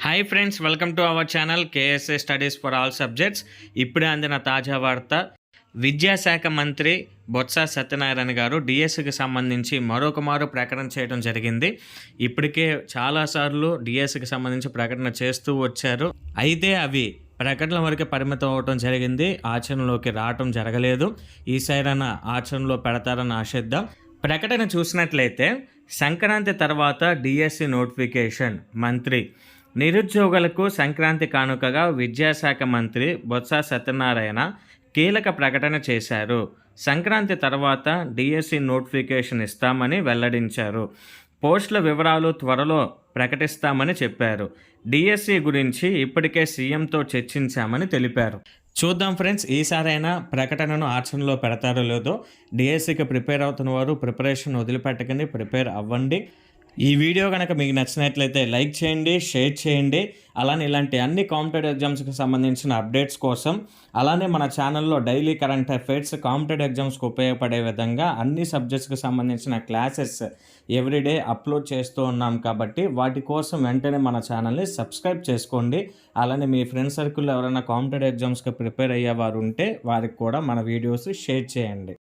Hi friends welcome to our channel KSA studies for all subjects ఇప్పుడే అందిన తాజా వార్త విద్యాశాఖ మంత్రి బొత్స సత్యనారాయణ గారు డిఎస్సికి సంబంధించి మరొక మారు ప్రకటన చేయడం జరిగింది. ఇప్పటికే చాలాసార్లు డిఎస్సికి సంబంధించి ప్రకటన చేస్తూ వచ్చారు. అయితే అవి ప్రకటనల వరకే పరిమితం అవ్వటం జరిగింది. ఆచరణలోకి రావటం జరగలేదు. ఈసారైనా ఆచరణలో పెడతారని ఆశిద్దాం. ప్రకటన చూసినట్లయితే సంక్రాంతి తర్వాత డిఎస్సి నోటిఫికేషన్ మంత్రి నిరుద్యోగులకు సంక్రాంతి కానుకగా విద్యాశాఖ మంత్రి బొత్స సత్యనారాయణ కీలక ప్రకటన చేశారు. సంక్రాంతి తర్వాత డిఎస్సి నోటిఫికేషన్ ఇస్తామని వెల్లడించారు. పోస్టుల వివరాలు త్వరలో ప్రకటిస్తామని చెప్పారు. డిఎస్సి గురించి ఇప్పటికే సీఎంతో చర్చించామని తెలిపారు. చూద్దాం ఫ్రెండ్స్ ఈసారైనా ప్రకటనను ఆచరణలో పెడతారో లేదో డిఎస్సికి ప్రిపేర్ అవుతున్న వారు ప్రిపరేషన్ వదిలిపెట్టకండి ప్రిపేర్ అవ్వండి. ఈ వీడియో కనుక మీకు నచ్చినట్లయితే లైక్ చేయండి షేర్ చేయండి. అలానే ఇలాంటి అన్ని కాంపిటేటివ్ ఎగ్జామ్స్కి సంబంధించిన అప్డేట్స్ కోసం అలానే మన ఛానల్లో డైలీ కరెంట్ అఫైర్స్ కాంపిటేటివ్ ఎగ్జామ్స్కి ఉపయోగపడే విధంగా అన్ని సబ్జెక్ట్స్కి సంబంధించిన క్లాసెస్ ఎవ్రీడే అప్లోడ్ చేస్తూ ఉన్నాం కాబట్టి వాటి కోసం వెంటనే మన ఛానల్ని సబ్స్క్రైబ్ చేసుకోండి. అలానే మీ ఫ్రెండ్ సర్కిల్లో ఎవరైనా కాంపిటేటివ్ ఎగ్జామ్స్కి ప్రిపేర్ అయ్యేవారు ఉంటే వారికి కూడా మన వీడియోస్ షేర్ చేయండి.